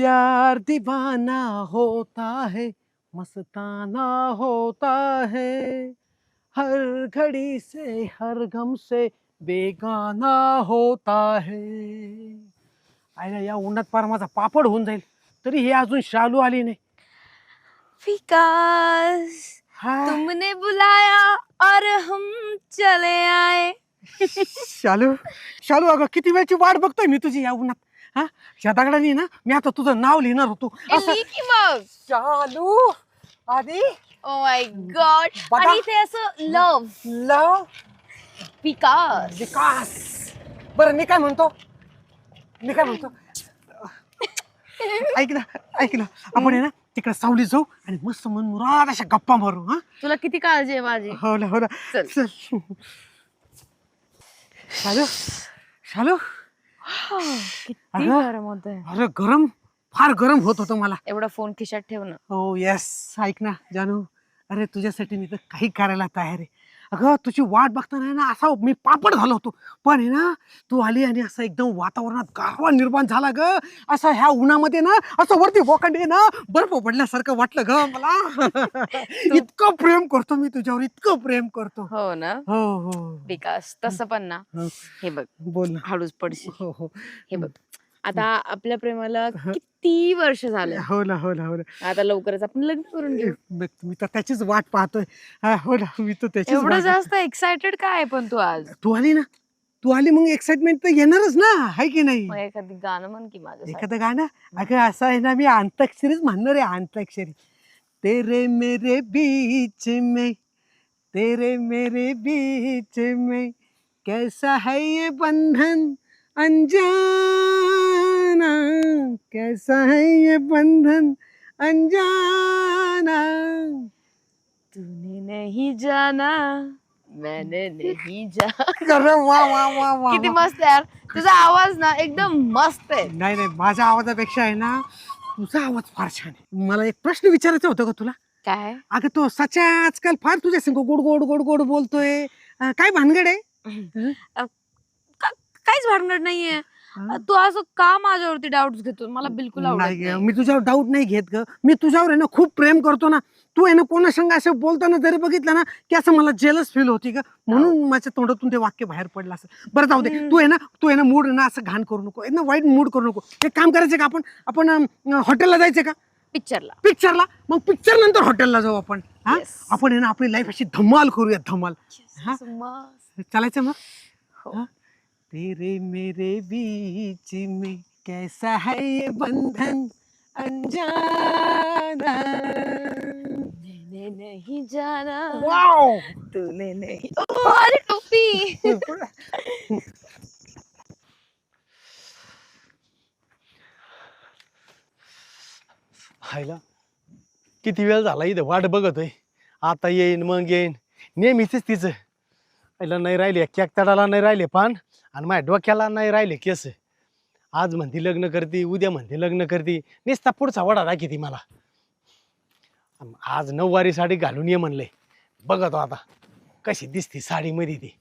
प्यार दीवाना होता है मस्ताना होता है। हर घड़ी से हर गम से बेगाना होता है। आयला या उन्हात पार माझा पापड होऊन जाईल. तरी हे अजून शालू आली नाही. विकास हा, तुमने बुलाया और हम चले आए. शालू शालू अगं किती वेळची वाट बघतोय मी तुझी या उन्हात. हा? या दगडाने ना? मी आता तुझं नाव लिहिणार होतो. ए, असं लिही की मग. शालू आधी. ओ माय गॉड बघा. आणि इथे असं लव लव विकास. विकास. बरं मी काय म्हणतो? मी काय म्हणतो? ऐक ना ऐक ना. आपण आहे ना तिकडे सावली जाऊ आणि मस्त मनमुराद अशा गप्पा मारू हा? तुला किती काळजी आहे माझी? हो ना हो ना. चल. चल. शालू. शालू. किती अगं. गरम होत अरे गरम? फार गरम होत होतं मला. एवढा फोन खिशात ठेव ना. हो येस ऐक ना जानू. अरे तुझ्यासाठी मी तर काही करायला तयार आहे. अगं तुझी वाट बघताना आहे ना असा मी पापड झालो होतो. पण आहे ना तू आली आणि असं एकदम वातावरणात गारवा निर्माण झाला ग. असं ह्या उन्हामध्ये ना असं वरती बोकांडे ना बर्फ पडल्यासारखं वाटलं ग मला. इतकं प्रेम करतो मी तुझ्यावर इतकं प्रेम करतो. हो ना? हो हो. विकास तसं पण ना. हो. हे बघ बोल ना. हळूच पडशील. हो हो. हे बघ. आता आपल्या प्रेमाला किती वर्ष झाले? हो ना हो ना हो ना. आता लवकरच आपण लग्न करून घेऊ. बघ, मी तर त्याचीच वाट पाहतोय. हा, हो ना मी तर त्याचीच एवढं वाट जास्त एक्साइटेड काय पण तू आज? तू आली ना. तू आली मग एक्साइटमेंट तर येणारच ना आहे की नाही? मग एखादी गाणं म्हण की माझ्या एखादं गाणं? अगं असं आहे ना मी अंताक्षरीच म्हणणार आहे अंताक्षरी तेरे मेरे बीच में तेरे मेरे बीच में कैसा है ये बंधन? अनजाना कैसा है ये बंधन अनजाना? तूने नहीं जाना मैंने नहीं जाना। अरे वा वा वा वा किती वा. मस्त यार. तुझा आवाज ना एकदम मस्त आहे. नाही नाही माझ्या आवाजापेक्षा आहे ना तुझा आवाज फार छान आहे. मला एक प्रश्न विचारायचा होता का तुला. काय? अगं तो सच्या आजकाल फार तुझ्या संग गोड गोड गोड गोड बोलतोय. अं, काय भानगड आहे? का- काहीच भानगड नाहीये? तू असं का माझ्यावरती डाऊट घेतो मला बिलकुल आवडत नाही ग, नाही. मी तुझ्यावर डाऊट नाही घेत ग. मी तुझ्यावर आहे ना खूप प्रेम करतो ना. तू आहे ना कोणा संग असं बोलताना जरी बघितलं ना की असं मला जेलस फील होती ग. म्हणून माझ्या तोंडातून ते वाक्य बाहेर पडलं असं. बरं जाऊ दे. तू आहे ना तू आहे ना मूड ना असं घाण करू नको. आहे ना वाईट मूड करू नको. एक काम करायचं का आपण आपण हॉटेलला जायचं का? पिक्चरला पिक्चरला मग पिक्चर नंतर हॉटेलला जाऊ आपण. हा? Yes. आपण आहे ना आपली लाईफ अशी धमाल करूया धमाल. हा? मस्त. चालायचं मग? हो. हाँ? तेरे मेरे बीच में कैसा है ये बंधन अनजाना? मैंने नहीं जाना। वाव तूने नहीं ओ, अरे टोपी! हायला किती वेळ झाला इथं? वाट बघतोय आता येईन मग येईन. नेहमीच तिचं. पहिला नाही राहिले. केक तडाला नाही राहिले पान. आणि माझ्या डोक्याला नाही राहिले केस. आज म्हणती लग्न करते उद्या म्हणते लग्न करते. नुसता पुढचा वडा दाखी ती मला आज नऊवारी साडी घालून ये म्हणलंय बघतो आता कशी दिसती साडीमध्ये ती.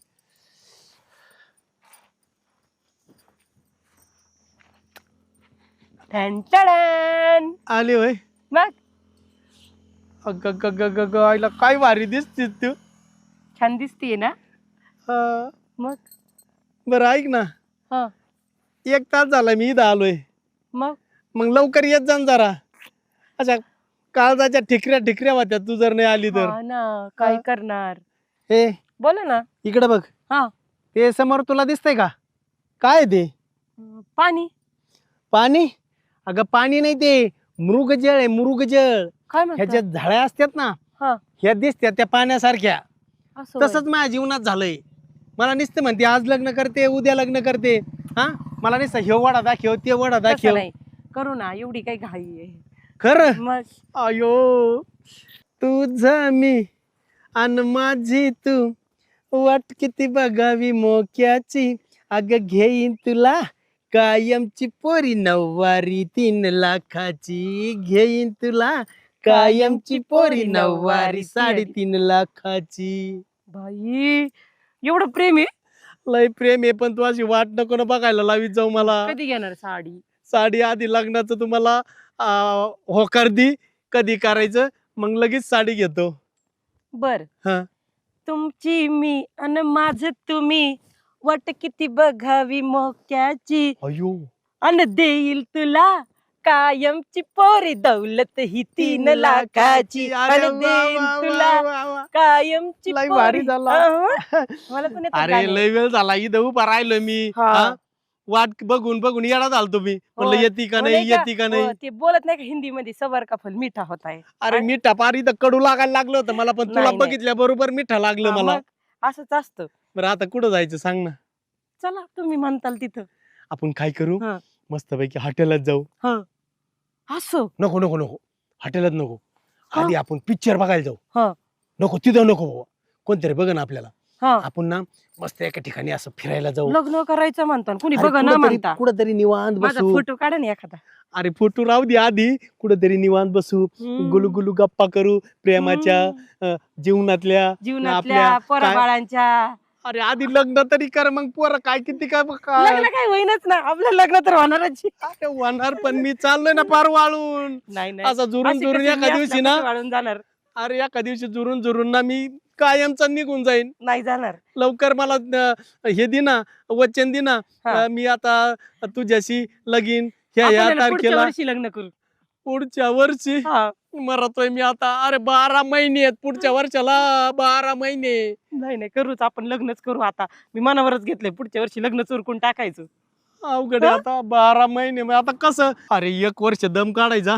आली होय. मग? अग ग ग ग आईला काय भारी दिसते तू. छान दिसतीये ना? हा. मग? बरं ऐक ना. हा. एक तास झाला मी इथं आलोय. मग? मग लवकर येत जा न जरा. अच्छा काळजाच्या ठिकऱ्या ठिकऱ्या होत्या तू जर नाही आली तर. हा ना काय हा. करणार? हे. बोला ना. इकडे बघ. हा. ते समोर तुला दिसतंय का? काय आहे ते? अं, पाणी. पाणी? अगं पाणी नाही ते. मृगजळ आहे मृगजळ. काय म्हणता? ह्याच्यात झाड्या असतात ना हा. ह्या दिसत्या त्या पाण्यासारख्या. असं होय. तसंच माझ्या जीवनात झालंय. मला नुसतं म्हणते आज लग्न करते उद्या लग्न करते. हा? मला नुसतं हे वडा दाखव ते वडा दाखव. नाही. करू ना एवढी काही घाई आहे. खरं? मग? अयो तुझ मी अन माझी तू. वाट किती बघावी मोक्याची. अग घेईन तुला कायमची पोरी नऊवारी तीन लाखाची. घेईन तुला कायमची पोरी नऊवारी साडेतीन लाखाची. बाई एवढं प्रेम आहे? लय प्रेम आहे पण तू अशी वाट नको ना बघायला लावीत जाऊ मला. कधी घेणार साडी? साडी आधी लग्नाचं तुम्हाला होकार दी कधी करायचं मग लगेच साडी घेतो. बर. हा. तुमची मी अन माझ तुम्ही वाट किती बघावी मोक्याची. अयो. अन देईल तुला कायमची पोरी दौलत ही तीन लाखाची अरे अन वा, देईल वा, वा, तुला वा, वा. कायमची लय भारी पोरी. झाला. अहं. मला पण येतं अरे गाणं. लय वेळ झाला इथं उभा राहिलो मी हा. हा? वाट बघून बघून येडा झालतो मी म्हणलं हो. येते का हो नाही नाही का? येते का नाही हो, ते बोलत नाही का हिंदी मध्ये सबर का फल मिठा होत आहे अरे मिठा पार इथं कडू लागायला लागलं होतं मला पण तुला नाही, नाही. बघितल्या बरोबर मिठा लागलं हा, मला असंच असतं बरं आता कुठं जायचं सांग ना चला तुम्ही म्हणताल तिथं आपण काय करू हा. मस्तपैकी हॉटेलात जाऊ असं? नको नको नको. हॉटेलात नको. हा? आधी आपण पिक्चर बघायला जाऊ. हा. नको तिथं नको बाबा. कोणतरी बघ ना आपल्याला. हा. आपण ना मस्त एका ठिकाणी असं फिरायला जाऊ. लग्न करायचं म्हणता कुणी अरे बघ ना कुठंतरी- म्हणता. कुठंतरी निवांत माझा बसू. फोटो काढा ना एखादा. अरे फोटो राहू दे आधी. कुठंतरी निवांत बसू. हम्म. गुलू गुलू गप्पा करू. प्रेमाच्या हम्म. जीवनातल्या जीवनातल्या आपल्या काय- पोराबाळांच्या अरे आधी लग्न तरी कर मग पोर काय किती काय काय- लग्न काय होईनच ना. आपलं लग्न तर होणारच अरे होणार पण मी चाललोय ना पार वाळून. नाही नाही. असं जुरून अशी जुरून कशी एका दिवशी ना वाळून जाणार? अरे एका दिवशी जुरून जुरून ना मी कायमचा निघून जाईन. नाही जाणार. लवकर मला अं, हे दे ना वचन दे ना. हा. अं, मी आता तुझ्याशी लगीन. ह्या आपण ह्या पुढच्या तारखेला वर्षी लग्न करू. पुढच्या वर्षी? हा. मरतोय मी आता. अरे बारा महिने आहेत पुढच्या वर्षाला. बारा महिने. नाही नाही करूच. आपण लग्नच करू आता. मी मनावरच घेतलंय पुढच्या वर्षी लग्न चोरकून टाकायचं. अवघड आहे आता बारा महिने. मग आता कसं? अरे एक वर्ष दम काढायचा.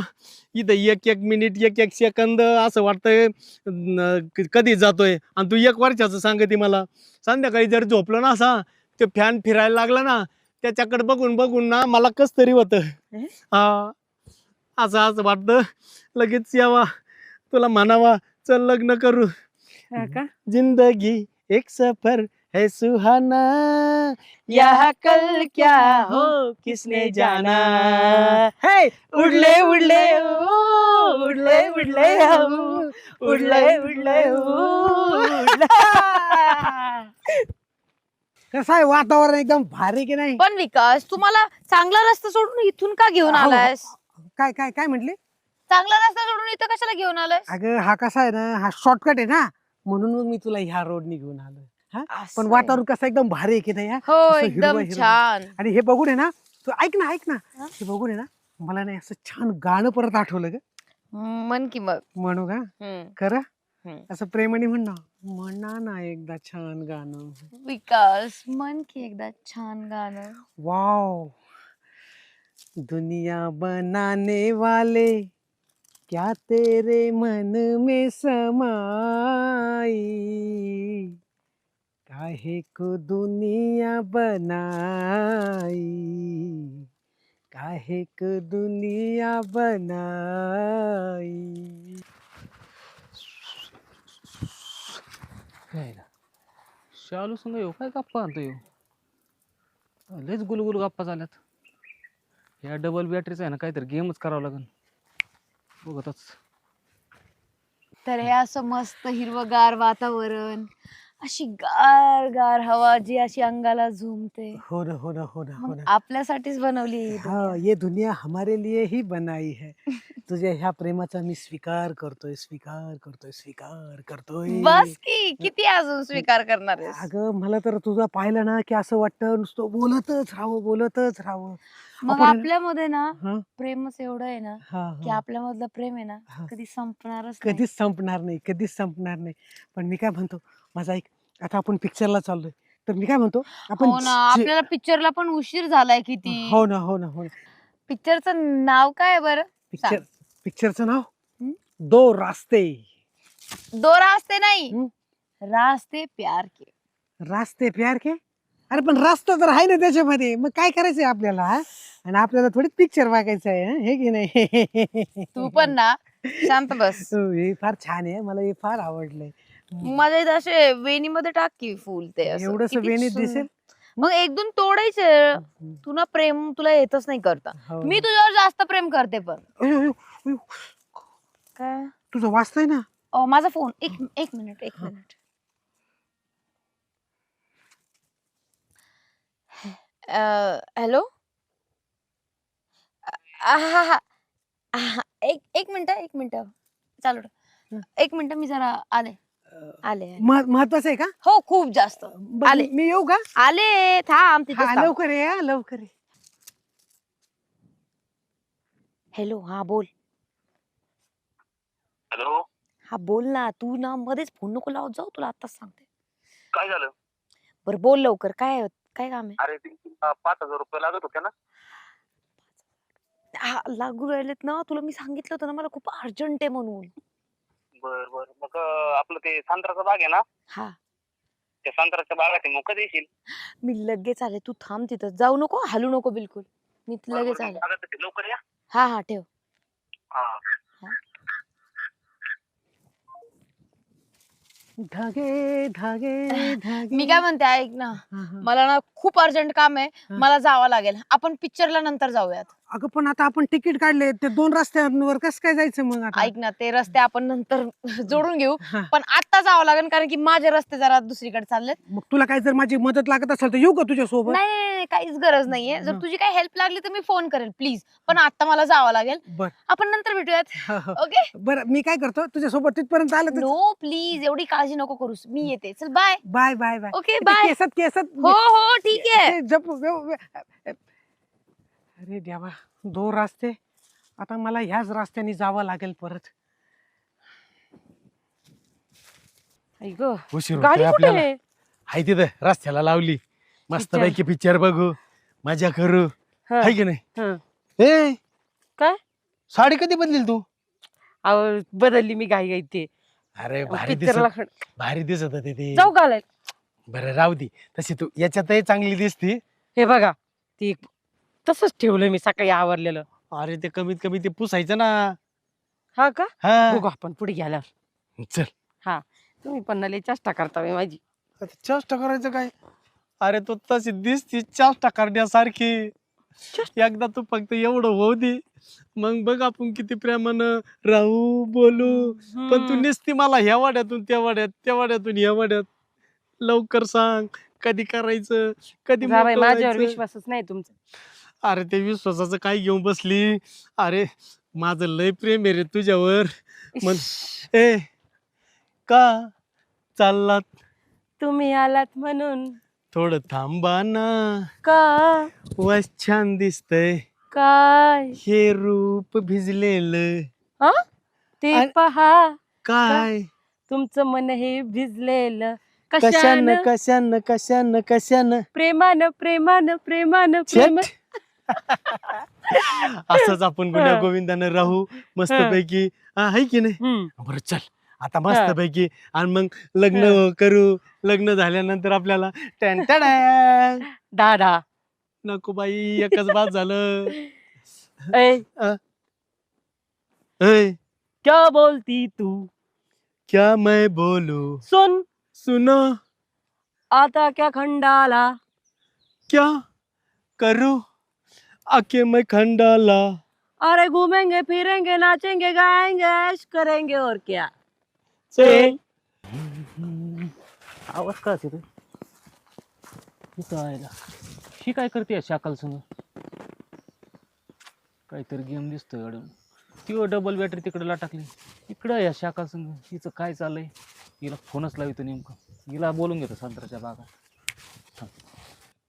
इथं एक एक मिनिट एक एक सेकंद असं वाटतंय न, क- कधी जातोय? आणि तू एक वर्षाचं सांगते मला. संध्याकाळी जर झोपलो ना असा ते फॅन फिरायला लागला ना त्याच्याकडे बघून बघून ना मला कस तरी होत. हे? हा असं असं वाटतं. लगेच यावा. तुला म्हणावा चल लग्न करू. हा का? जिंदगी एक सफर है सुहाना। यहाँ कल क्या हो किसने जाना? है उडले उडले ओ, उडले उडले हम उडले उडले ओ, उडले. कसं आहे वातावरण एकदम भारी की नाही? पण विकास तुम्हाला चांगला रस्ता सोडून इथून का घेऊन हो, हो. आलायस? काय काय काय म्हटली? चांगला रस्ता सोडून इथं कशाला घेऊन आलायस? अगं हा कसा आहे ना हा शॉर्टकट आहे ना. म्हणून मग मी तुला ह्या रोडनी घेऊन आलो हा असं पण आहे. वातावरण कसं एकदम भारी आहे की नाही हा? हो असं एकदम हिरवं-. छान आणि हे बघून आहे ना तू ऐक ना ऐक ना हा? हे बघून आहे ना मला नाही असं छान गाणं परत आठवलं ग मन की मग म्हणू का हम्म. खरं हम्म. असं प्रेमाने म्हण ना म्हणा ना एकदा छान गाणं विकास मन की एकदा छान गाणं वाओ दुनिया बनाने वाले क्या तेरे मन में समाई? काहे को दुनिया बनाई? काहे को दुनिया बनाई? शालू संग येऊ काय गप्पा आणतो येऊ? लयच गुलगुल गप्पा झाल्यात या डबल बॅटरीचा आहे ना काहीतरी गेमच करावं लागेल बघतच. तर हे असं मस्त हिरवगार वातावरण अशी गार गार हवा जी अशी अंगाला झुमते हो ना हो ना हो ना हो मग ना आपल्यासाठीच बनवली आहे ही हाँ. ये दुनिया हमारे लिए ही बनाई है तुझ्या ह्या प्रेमाचा मी स्वीकार करतोय स्वीकार करतोय स्वीकार करतोय बस की किती अजून स्वीकार करणार आहेस अगं मला तर तुझं पाहिलं ना की असं वाटतं नुसतं बोलतच राहावं बोलतच राहावं मग आपण आपल्यामध्ये ना हा प्रेमच एवढं आहे ना हा की हा. आपल्यामधलं प्रेम आहे ना हा. कधी संपणारच नाही. कधीच संपणार नाही कधीच संपणार नाही पण मी काय म्हणतो माझा एक आता आपण पिक्चरला चाललोय. तर मी काय म्हणतो आपण हो ना जे- आपल्याला पिक्चरला पण उशीर झालाय किती. हो ना हो ना हो ना. पिक्चरचं नाव काय बरं? पिक्चर पिक्चरचं नाव? दो रास्ते. दो रास्ते नाही? रास्ते प्यार के. रास्ते प्यार के? अरे पण रस्ता तर आहे ना त्याच्यामध्ये. मग काय करायचंय आपल्याला हा? आणि आपल्याला थोडी पिक्चर बघायचं आहे हं? हे की नाही? तू पण ना शांत बस. हो, हे फार छान आहे मला हे फार आवडलंय. माझ्या इथं असे वेणीमध्ये टाक की फुल ते असं. एवढंस किती वेणीत. दिसेल? मग एक दोन तोडायचे. हं, तू ना प्रेम तुला येतच नाही करता. हो. मी तुझ्यावर जास्त प्रेम करते पण. अयो, अयो, अयो, काय? तुझं वाचतंय ना? अ, माझा फोन. एक एक मिनिट एक मिनिट. हॅलो? हा हा हा, एक एक मिनिट एक मिनिट. चालू ठेव. एक मिनिट मी जरा आले. आले आले. मह- महत्वाचं आहे का? हो खूप जास्त. बरं, आले. मी येऊ का? आले थांब तिथेच हा थांब. लवकर ये हा, लवकर ये. हॅलो हा बोल. हॅलो हा बोल ना तू ना मध्येच फोन नको लावत जाऊ तुला आताच सांगते. काय झालं? बरं बोल लवकर काय काय काम आहे? अरे ते, पाच हजार रुपये लागत होते ना? हा लागू राहिलेत ना तुला मी सांगितलं होतं ना मला खूप अर्जंट आहे म्हणून. बर बर. मग अं, आपलं ते संत्र्याचा बाग आहे ना? हा. त्या संत्र्याच्या बागात मग कधी येशील? मी लगेच आले. तू थांब तिथं. जाऊ नको हलू नको बिलकुल. मी लगेच आले. बागात. लवकर या. हा हा ठेव. हा. धागे धागे धागे. मी काय म्हणते ऐक ना. मला ना खूप अर्जंट काम आहे हा. मला जावं लागेल. आपण पिक्चरला नंतर जाऊयात. अगं पण आता आपण तिकीट काढले ते दोन रस्त्यांवर कसं काय जायचं मग आता? ऐक ना ते रस्ते आपण नंतर जोडून घेऊ हा. पण आता जावं लागेल कारण की माझे रस्ते जरा दुसरीकडे चाललेत. मग तुला काय जर माझी मदत लागत असेल तर येऊ का तुझ्या सोबत नाही नाही, नाही काहीच गरज नाहीये. जर हा. तुझी काही हेल्प लागली तर मी फोन करेल प्लीज पण आता मला जावं लागेल. बर. आपण नंतर भेटूयात ओके बर मी काय करतो तुझ्या सोबत तिथपर्यंत आलं तर नो प्लीज एवढी काळजी नको करूस. मी येते. चल bye bye bye bye okay bye केसात केसात. हो हो ठीक आहे. ते जप व्यव- व्य- अरे देवा दोन रस्ते. आता मला ह्याच रस्त्याने जावं लागेल परत. ऐक उशीर गाडी होतोय कुठे आपल्याला? आहे? हाय तिथं रस्त्याला लावली. मस्त. पैकी पिक्चर बघू. मजा करू. हा, हाय की नाही? हा. ए काय? साडी कधी बदलील तू? अहो, बदलली मी घाई घाई ते. अरे भारी पिक्चरला दिसत. भारी दिसत होते ते. जाऊ घालाय बरं राहू दे. तशी तू याच्यातही चांगली दिसती. हे बघा ती तसंच ठेवलं मी सकाळी आवरलेलं. अरे ते कमीत कमी ते पुसायचं ना. हा का? हा. बघू आपण पुढे गेला चल. तुम्ही पण लई चेष्टा करता बाई माझी. आता चेष्टा करायचं काय? अरे तू तशी दिसती चेष्टा करण्यासारखी. एकदा तू फक्त एवढं होऊ दे. मग बघ आपण किती प्रेमानं राहू बोलू. पण तू हम्म. निसती मला ह्या वाड्यातून त्या वाड्यात त्या वाड्यातून ह्या वाड्यात. लवकर सांग. कधी करायचं? कधी जा बाई, मोकळं माझ्यावर व्हायचं? विश्वासच नाही तुमचा. अरे ते विश्वासाचं काय घेऊन बसली? अरे माझं लय प्रेम आहे रे तुझ्यावर. मन ए का चाललात? तुम्ही आलात म्हणून. थोडं थांबा ना. का? वास छान दिसतय. काय? हे रूप भिजलेलं. ते पहा. काय? तुमचं मन हे भिजलेलं. कशानं? कशानं कशानं कशानं कशानं? प्रेमानं प्रेमानं प्रेमानं छट. प्रेम असंच आपण गुन्हा हा. गोविंदानं राहू मस्त पैकी हाय की नाही? हम्म. बरं चल. आता मस्त पैकी आणि मग लग्न करू. लग्न झाल्यानंतर आपल्याला टॅन टॅडॅन. दादा. नको बाई एकच बाद झालं. ऐ, क्या बोलती तू? क्या मैं बोलू? सुन. सुनो। आता क्या खंडाला? क्या करू? आके मैं खंडाला। अरे घूमेंगे फिरेंगे नाचेंगे गाएंगे ऐश करेंगे और क्या। चल आवाज का इथं आयला ही काय करते शाकाल संग काहीतरी गेम दिसतोय अडून ती डबल बॅटरी तिकडे टाकली इकडं या शाकाल संग हिचं काय चाललंय? हिला फोनच लावितो नेमकं. हिला बोलून घेतो संत्र्याच्या बागा.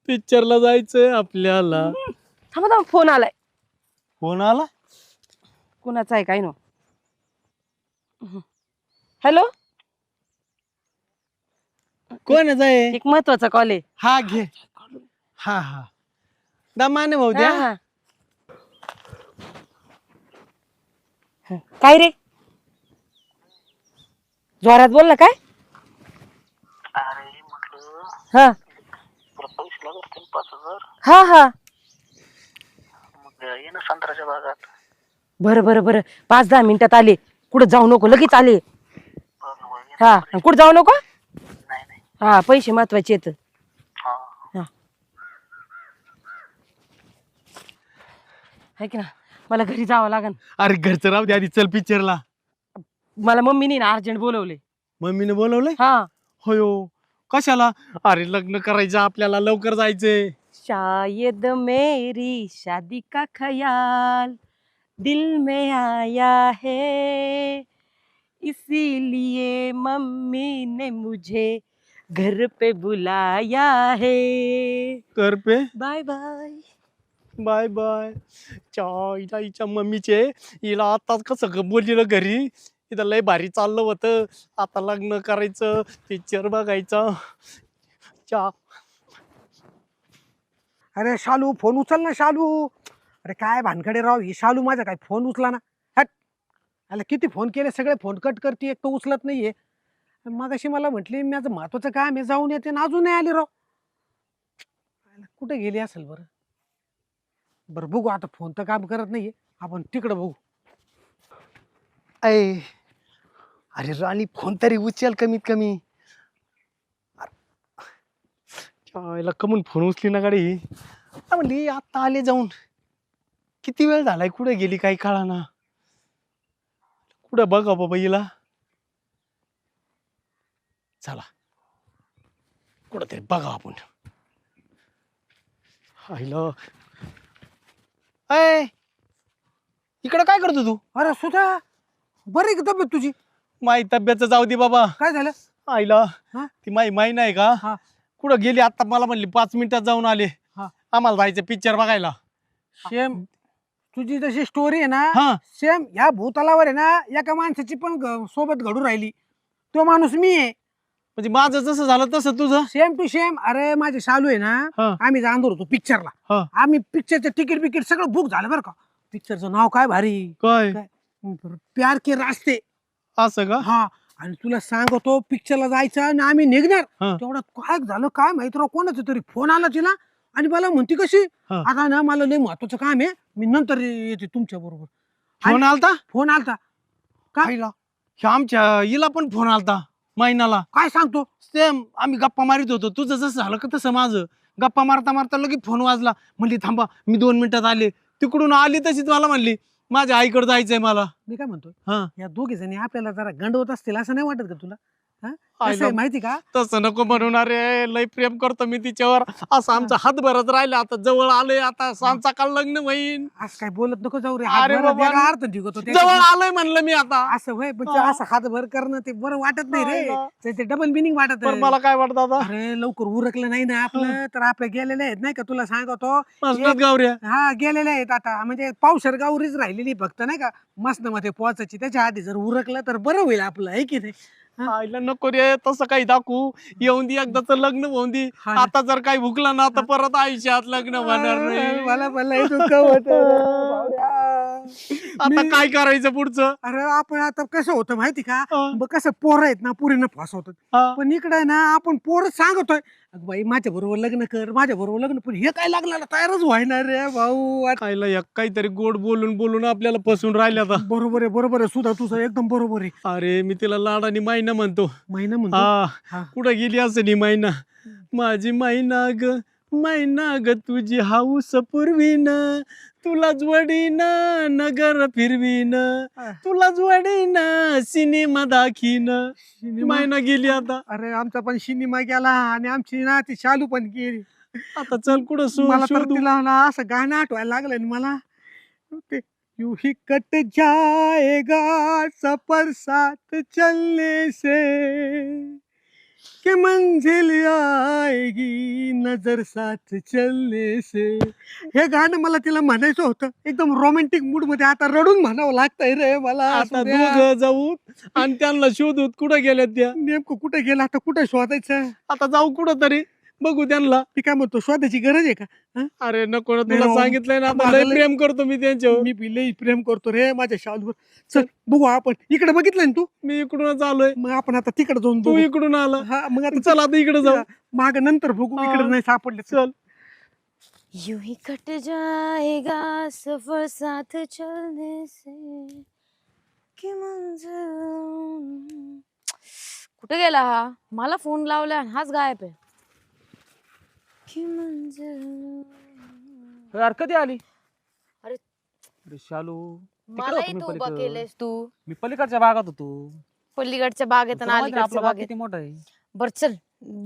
पिक्चरला जायचंय आपल्याला. थांबा थांबा फोन आलाय. फोन आला? कुणाचा आहे काय नो? हॅलो? कोण जाय एक महत्त्वाचा कॉल आहे. हा घे. हा हा. दमाने भाऊ द्या. हा, काय रे? जोरात बोल ना काय? अरे म्हटलं हा. तुला पैसे लागत असतील पाच हजार? हा हा. मग ये ना संत्र्याच्या बागात. बरं बरं बरं. पाच दहा मिनिटात आले. कुठं जाऊ नको लगेच आले. बरं, बरं, ये. हा. आणि कुठं जाऊ नको? नाही नाही. हा पैसे महत्त्वाचे आहेत. हा. है. की ना? मला घरी जावं लागन. अरे घरचं राहू दे आधी चल पिक्चरला मला मम्मीने ना अर्जंट बोलवले. मम्मीने बोलवलंय हा. होयो. कशाला? अरे लग्न करायचं आपल्याला लवकर जायचंय. शायद मेरी शादी का ख्याल दिल में आया है. इसीलिए मम्मी ने मुझे घर पे बुलाया है. कर पे? Bye bye bye bye. च्या इच्या मम्मीचे हिला आताच कसं ग बोललेलं घरी. इथं लय भारी चाललं होतं. आता लग्न करायचं पिक्चर बघायचं. च्या. अरे शालू फोन उचल ना शालू. अरे काय भानकडे राव ही शालू माझा काय फोन उचला ना. हट. अरे किती फोन केले सगळे फोन कट करते एक तर उचलत नाहीये. मग अशी मला म्हटली माझं महत्वाचं काम आहे जाऊन येते ना अजून नाही आली राव. कुठे गेली असेल बरं? बरं बघू आता फोन तर काम करत नाहीये. आपण तिकडं बघू. ऐ अरे राणी फोन तरी उचल कमीत कमी. च्यायला कमून फोन उचली ना गाडी. म्हणली आता आले जाऊन. किती वेळ झालाय कुठे गेली काही काळा ना कुठं बघा बाबा हिला. चला. कुठं तरी बघा आपण. आईला ऐ इकडं काय करतो तू? अरे सुधा बरी का तब्येत तुझी? माई तब्येत जाऊ दे बाबा. काय झालं? आईला हा? ती माई माई नाही का? हा. कुठं गेली आता मला म्हणली पाच मिनिटात जाऊन आले. हा. आम्हाला जायचं पिक्चर बघायला. सेम तुझी जशी स्टोरी आहे ना हा. सेम ह्या भूतलावर आहे ना एका माणसाची पण सोबत घडू राहिली. तो माणूस मी आहे. म्हणजे माझं जसं झालं तसं तुझं? सेम टू सेम अरे माझे शालू आहे ना. आम्ही जाणार होतो पिक्चरला. आम्ही पिक्चरचं तिकीट बिकीट सगळं बुक झालं बरं का. पिक्चरचं नाव काय भारी? काय? प्यार के रास्ते. असं का? हा. आणि तुला सांगतो पिक्चरला जायचं आणि आम्ही निघणार. हा. तेवढ्यात काय झालं काय माहीत राव कोणाचं तरी फोन आला तिला. आणि मला म्हणती कशी? हा. आता ना मला लय महत्वाचं काम आहे. मी नंतर येते तुमच्या बरोबर. फोन आलता? फोन आलता. का? आईला. ह्या आमच्या हिला पण फोन आलता. महिनाला काय सांगतो? सेम आम्ही गप्पा मारित होतो. तुझं जसं झालं का तसं माझं. गप्पा मारता मारता लगेच फोन वाजला. म्हणली थांबा मी दोन मिनिटात आले. तिकडून आली तशीच मला म्हणली. माझ्या आईकडे जायचंय मला. मी काय म्हणतो हा. या दोघी जणी आपल्याला जरा गंडवत असतील असं नाही वाटत का तुला? कसं आईला आहे माहिती का? तसं नको म्हणून अरे लय प्रेम करतो मी तिच्यावर. असं आमचा हात भरत राहिला आता जवळ आलोय आता सांचा काल लग्न होईन? असं काय बोलत नको जाऊ रे अरे बाबा. वेगळा अर्थ निघतो जवळ. आलोय म्हणलं मी आता. असं होय पण ते हा. असं हातभर करणं ते बरं वाटत नाही रे. आईला. ते- ते डबल मिनिंग वाटत पण मला काय वाटत आता अरे लवकर उरकलं नाही ना आपलं तर आपले गेलेले आहेत नाही का? तुला सांगतो. मस्तच गावऱ्या हा गेलेले आहेत आता. म्हणजे पावसर गावरीच राहिलेली फक्त नाही का? मस्त मध्ये पोहोचायची. त्याच्या आधी जर उरकलं तर बरं होईल आपलं आहे की नाही. आईला नको रे तसं काही दाखवू. येऊन दे एकदाच लग्न होऊन दे. हा. आता जर काही भुकला ना तर परत आयुष्यात लग्न होणार नाही. मला मला हे दुःख होतं. आता काय करायचं पुढचं? अरे आपण आता कसं होतं माहिती का? हा, मग कसं पोरं आहेत ना पुरीनं फसवतात. हा. पण इकडे ना आपण पोरं सांगतोय अगं बाई माझ्या बरोबर लग्न कर माझ्या बरोबर लग्न पण हे काय लागलं तयारच व्हायना रे भाऊ. खायला एक काहीतरी गोड बोलून बोलून आपल्याला फसून राहिले आता. बरोबर आहे बरोबर आहे. सुद्धा तुझं एकदम बरोबर आहे. अरे मी तिला लाडानी मायना म्हणतो. महिना म्हणतो? हा. हा. कुठं गेली असं नी मायना? माझी मायना ग मायना ग तुझी हाऊस पुरवीन. तुला जोडीन नगर फिरवीन. हा. तुला जोडीन सिनेमा दाखीन. मायना गेली आता. अरे आमचा पण सिनेमा गेला आणि आमची ना ती शालू पण गेली. आता चल कुठं शो- मला तर तिला ना असं गाणं आठवायला लागलं ना मला. ते यू ही कट जाएगा सफर साथ चलने से. कि मंजिल आएगी नजर साथ चलने से। हे गाणं मला तिला म्हणायचं होतं. एकदम रोमॅन्टिक मूडमध्ये. आता रडून म्हणावं लागतंय रे मला आता. दोघ जाऊ आणि त्यांना शोधूत कुठं गेल्या त्या? नेमकं कुठे गेला? आता कुठे शोधायचं? आता जाऊ कुठं तरी बघू त्यांना. मी काय म्हणतो शोधायची गरज आहे का? अरे नको ना तुला. सांगितलंय ना लय- प्रेम करतो मी त्यांच्यावर. मी बी लई प्रेम करतो रे माझ्या शालूवर. चल बघू आपण. इकडे बघितलं ना तू? मी इकडूनच आलोय. मग आपण आता तिकडे जाऊन तू बघू. इकडून आला. हा मग आता चल आता इकडे जाऊ. माग नंतर बघू हा. इकडे नाही सापडले चल चल. यूं ही कट जाएगा सफर साथ चलने से। कि मंजिल। कुठे गेला हा? मला फोन लावला आणि हाच गायब आहे. यार कधी आली? अरे. अरे शालू. होतो मी तू उभा पलीकडं. केलेस तू. मी पलीकडच्या भागात होतो. पलीकडच्या बागेत तुला माहिती ना आपला अलीकडच्या भाग बागेत. किती मोठा आहे? बर चल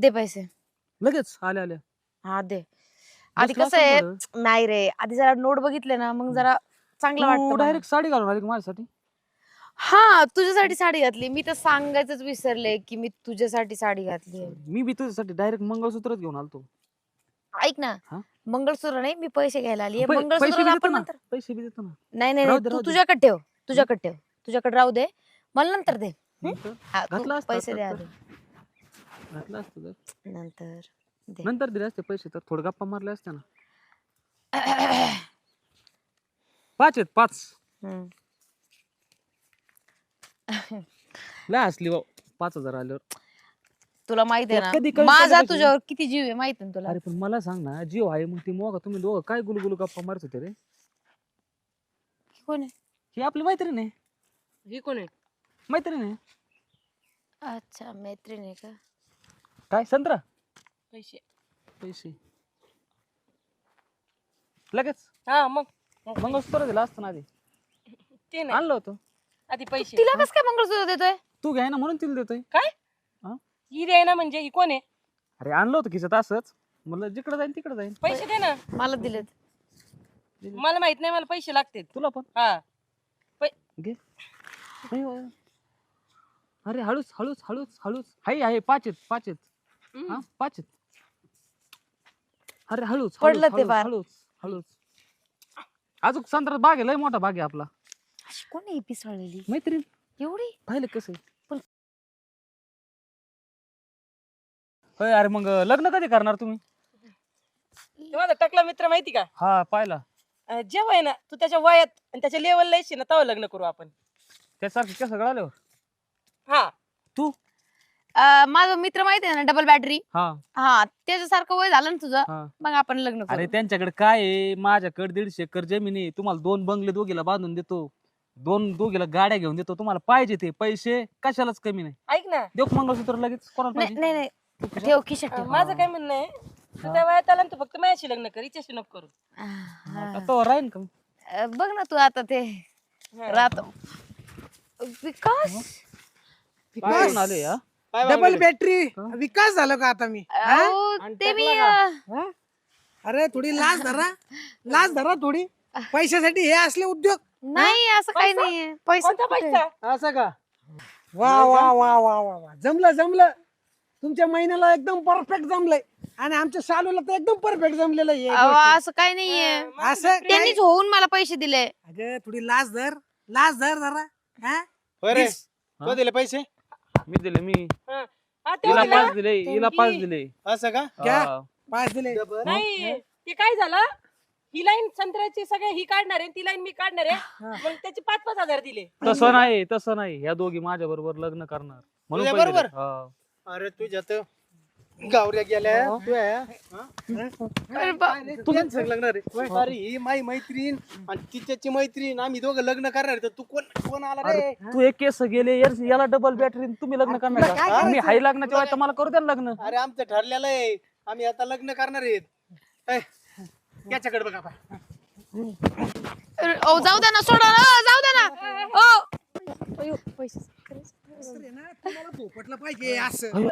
दे पैसे. लगेच आले आले हा दे. आधी बसला कसं असेल आहे. नाही रे आधी जरा नोट बघितले ना मग जरा चांगलं तू वाटतं मला. डायरेक्ट साडी घालून आली का माझ्यासाठी? हा तुझ्यासाठी साडी घातली. मी तर सांगायचंच विसरले की मी तुझ्यासाठी साडी घातली मी बी तुझ्यासाठी डायरेक्ट मंगळसूत्रच घेऊन आलतो. ऐक ना. हा? मंगळसूत्र नाही मी पैसे घ्यायला आली. पै- पैसे मंगळसूत्र बी देतो आपण ना. नंतर पैसे बी देतो ना. नाही नाही राहू नाही, दे, तू राहू दे. तुझ्याकडे ठेव. तुझ्याकडे ठेव. तुझ्याकडे राहू दे. मला नंतर दे. हं? नंतर? हा, तू घातलं असतं पैसे तर. आधी. घातलं असतं तर. नंतर दे. नंतर दिले असते पैसे तर थोडे गप्पा मारले असते ना. पाच आहेत पाच. हं. लय भाऊ पाच हजार आल्यावर. तुला माहीत आहे कधी ना कळतं माझा? तुझ्यावर किती जीव आहे माहीत आहे ना तुला? अरे पण मला सांग ना जीव आहे मग ती मोगा तुम्ही दोघं काय गुलगुलू गप्पा मारत होते रे? कोण आहे? ही आपली मैत्रीण आहे. ही कोण आहे? मैत्रीण आहे. अच्छा मैत्रीण आहे का? काय संत्रा? पैसे. पैसे. लगेच? हा मग. मंगळसूत्र दिला असतं ना आधी. ते नाही. आणलं होतं. आधी पैसे. तिला कस काय मंगळसूत्र देतोय? तू घ्याय ना म्हणून तिला देतोय. ही? द्याय ना म्हणजे ही कोण आहे? अरे आणलं होतं खिशात असंच. म्हणलं जिकडे जाईन तिकडे जाईन. पैसे दे ना. मला दिलेत. मला माहीत नाही मला पैसे लागतात. तुला पण? हा. घे. नाही हो. अरे हळूच हळूच हळूच हळूच. हाय आहे पाच आहेत पाच आहेत. हा पाच आहेत. अरे हळूच हळूच, पडलं ते हळूच. हळूच हळूच. अजून संत्रा बाग आहे लय मोठा बाग आहे आपला. अशी कोण आहे पिसळलेली? मैत्रीण. एवढी? पाहिलं कसं आहे? होय अरे मग लग्न कधी करणार तुम्ही? ते माझा टकला मित्र माहिती का? हा पाहिला. अं, जेव्हा आहे ना तू त्याच्या वयात आणि त्याच्या लेवलला येशील ना तेव्हा लग्न करू आपण. त्यासारखं कसं कळाल्यावर हा. अं, माझा मित्र माहिती आहे ना डबल बॅटरी हा. हा त्याच्यासारखं वय झालं ना तुझं मग आपण लग्न अरे करू त्यांच्याकडे काय आहे? माझ्याकडे दीडशे एकर जमीन आहे. तुम्हाला दोन बंगले दोघीला बांधून देतो. दोन दोघीला गाड्या घेऊन देतो. तुम्हाला पाहिजे ते पैसे कशालाच कमी नाही. ऐक ना. देऊ का मंगळसूत्र लगेच कोणाला नाही पाहिजे? नाही नाही. ठेव खिशात ठेव. माझं काय म्हणणं आहे तू त्या वयात आला ना तू फक्त माझ्याशी लग्न कर हिच्याशी नको करू. हा. आता तो राहीन का अं, बघ ना तू आता ते. राहतो. विकास? काय आले हा? डबल बॅटरी विकास झाला का आता मी? अहो, ते मी अं, हा? अरे थोडी लाज धरा. लाज धरा थोडी. पैशासाठी हे असले उद्योग. नाही असं काही नाहीये. पैसा कोणता? पैसा? असं का? वा वा वा वा वा वा. जमलं जमलं. तुमच्या महिन्याला एकदम परफेक्ट जमलंय. आणि आमच्या शालूला तर एकदम परफेक्ट जमलेलं आहे अहो. असं काही नाहीये. असं काय त्यांनीच होऊन मला पैसे दिले. अगं थोडी लाज धर. लाज धर जरा. हा? बरे. तो दिले पैसे? मी दिले मी. हा, ते हिला दिलं? पाच दिले हिला पाच दिले. असं का? घ्या. हा. पाच दिले. नाही ते काय झालं? ही लाईन संत्र्याची सगळे ही काढणार आहे ती लाईन मी काढणार आहे. मग त्याचे पाच पाच हजार दिले. तसं नाही तसं नाही. ह्या दोघी माझ्या बरोबर लग्न करणार. म्हणून तुझ्या पैसे बरोबर? दिले. हा. अरे तुझ्या तर गावऱ्या गेल्या तू आहे, हा? संग लग्न रे. अरे ही माई मैत्रीण आणि तिच्याची मैत्रीण आम्ही दोघं लग्न करणार तर तू कोण कोण आला रे? तू एक केस गेले यार- याला डबल बॅटरी तुम्ही लग्न करणार का? मी? हाय लग्नाच्या वेळेत मला करू द्या ना लग्न. अरे आमचं ठरलेलं आहे. आम्ही आता लग्न करणार आहेत. याच्याकडे बघा बा. अरे, अहो, जाऊ द्या ना सोडा ना जाऊ द्या ना. ओ अयो, पैसे. पाहिजे असं.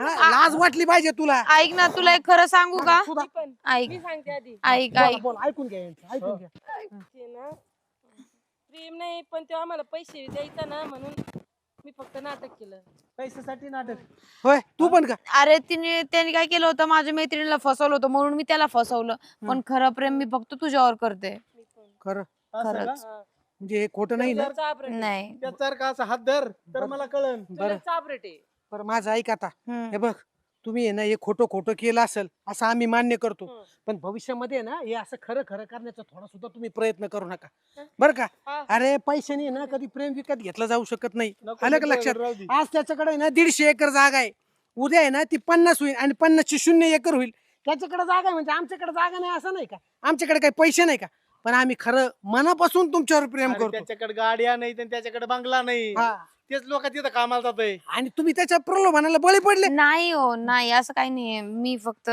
हा, लाज वाटली पाहिजे तुला. ऐक ना तुला एक खरं सांगू का? ऐक मी सांगते आधी. ऐक बोला, ऐक. बोला, ऐकून घ्या यांचं, ऐकून घ्या. ते ना. प्रेम नाही पण तो आम्हाला पैसे द्यायचा ना म्हणून मी फक्त नाटक केलं. पैशासाठी नाटक. होय तू पण का? अरे तिने त्याने काय केलं होतं? माझ्या मैत्रिणीला फसवलं होतं म्हणून मी त्याला फसवलं. पण खरं प्रेम मी फक्त तुझ्यावर करते. खरं. असं का? खरंच. म्हणजे हे खोटं नाही ना? असा हात धर तर मला कळन. बरं. माझं ऐक आता. हे बघ तुम्ही आहे ना हे खोटं खोटं केलं असेल असं आम्ही मान्य करतो. हं. पण भविष्यामध्ये ना हे असं खरं खरं करण्याचा थोडा सुद्धा तुम्ही प्रयत्न करू नका. बरं का? हा. अरे पैशाने ना कधी प्रेम विकत घेतलं जाऊ शकत नाही. नको, आलं का नको, लक्षात? राहू दे. आज त्याच्याकडे आहे ना दीडशे एकर जागा आहे. उद्या आहे ना ती पन्नास होईल आणि पन्नासची शून्य एकर होईल. त्याच्याकडे जागा आहे म्हणजे आमच्याकडे जागा नाही असं नाही का? आमच्याकडे काही पैसे नाही का? पण आम्ही खरं मनापासून तुमच्यावर प्रेम अरे करतो. त्याच्याकडे गाड्या नाही आणि त्याच्याकडे बंगला नाही. हा. तेच लोक तिथं कामाला जातोय. आणि तुम्ही त्याच्या प्रलोभनाला बळी पडले. नाही हो नाही असं काही नाहीये मी फक्त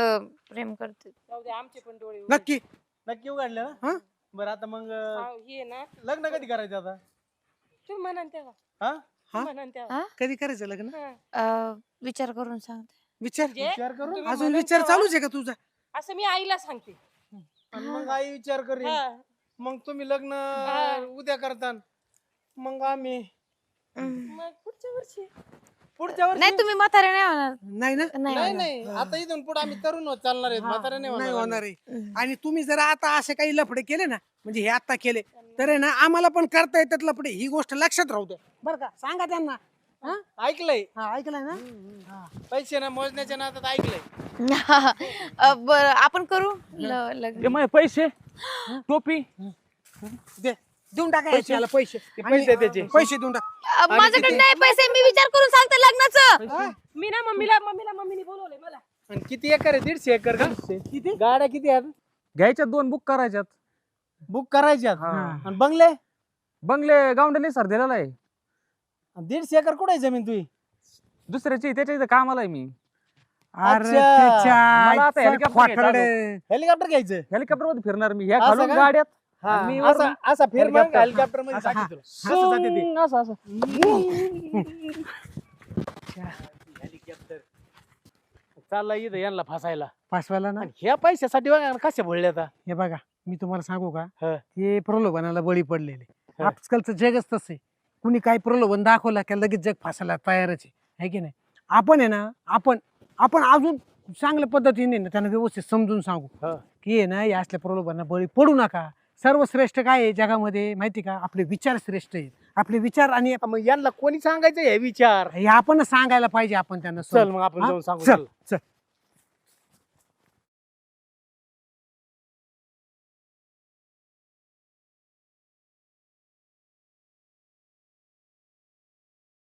प्रेम करते. जाऊ दे आमचे पण डोळे उघडे. नक्की. नक्की उघडलं हा? ना बरं आता मग अं, हा, हे ना. लग्न कधी करायचं आता? तुम्ही म्हणा ना तेव्हा. हा? हा? तुम्ही म्हणा ना तेव्हा कधी करायचं लग्न? हा. अं, विचार करून सांगते. विचार? जे विचार करू तुम्ही अजून म्हणा विचार तेव्हा. चालूच आहे का तुझा? असं मी आईला सांगते. आणि मग आई विचार करेन. हा. मग तुम्ही लग्न. उद्या करता मग आम्ही. मग पुढच्या वर्षी. पुढच्या वर्षी नाही तुम्ही म्हातारे नाही होणार. नाही ना? नाही नाही होणार. नाही. आता इथून पुढे आम्ही तरुण होत चालणार आहेत. म्हातारे नाही नाही होणार होणार आहे. आणि तुम्ही जर आता असे काही लफडे केले ना म्हणजे हे आता केले तर आहे ना आम्हाला पण करता येतात लफडे. ही गोष्ट लक्षात राहू द्या. बरं का? सांगा त्यांना. हा? ऐकलंय. हा ऐकलंय ना? पैसे ना मोजण्याच्या नादात ऐकलंय. अ, बरं आपण करू? ल- लग्न माझे पैसे? टोपी? दे. देऊन टाका याच्याला पैसे. पैसे आणि, त्याचे. पैसे देऊन टाक. अ, माझ्याकडे नाही पैसे मी विचार करून सांगते लग्नाचं. मी ना मम्मीला मम्मीला मम्मीने बोलवलंय मला. आणि किती एकर आहे? दीडशे एकर का? किती? गाड्या किती आहेत? घ्यायच्यात दोन बुक करायच्यात. बुक करायच्यात? हा. आणि बंगले? बंगले गावंडे सर दिलेला आहे. दीडशे एकर कुठे आहे जमीन तुझी दुसऱ्याची त्याच्या इथं कामाला आहे मी अरे अच्छा. त्याच्या मला आता आईचा हेलिकॉप्टर घ्यायचं खोटारडे. हेलिकॉप्टर घ्यायचं हेलिकॉप्टरमध्ये फिरणार मी ह्या असं खालून का? गाड्यात हा, आणि असा फिर मग हेलिकॉप्टर. हेलिकॉप्टरमध्ये असं, टाकी तुला. असं जाते ते. सुंग असं असं हेलिकॉप्टर चालला इथं यांना फसायला पाचव्याला ना आणि ह्या पैशासाठी बघा ना कशा भरले आता हे बघा मी तुम्हाला सांगू का हा. हे प्रलोभनाला बळी पडलेले हा. आजकालचं जगच तसं आहे कुणी काय प्रलोभन दाखवलं की लगेच जग फासायला तयारच आहे है की नाही आपण आहे ना आपण आपण अजून चांगल्या पद्धतीने ना त्यांना व्यवस्थित समजून सांगू हा. की आहे ना या असल्या प्रलोभनाला बळी पडू नका सर्वश्रेष्ठ काय आहे जगामध्ये माहिती का आपले विचार श्रेष्ठ आहेत आपले विचार आणि मग यांना कोणी सांगायचं हे विचार हे आपणच सांगायला पाहिजे आपण त्यांना चल. मग आपण हा? जाऊन सांगू चल. चल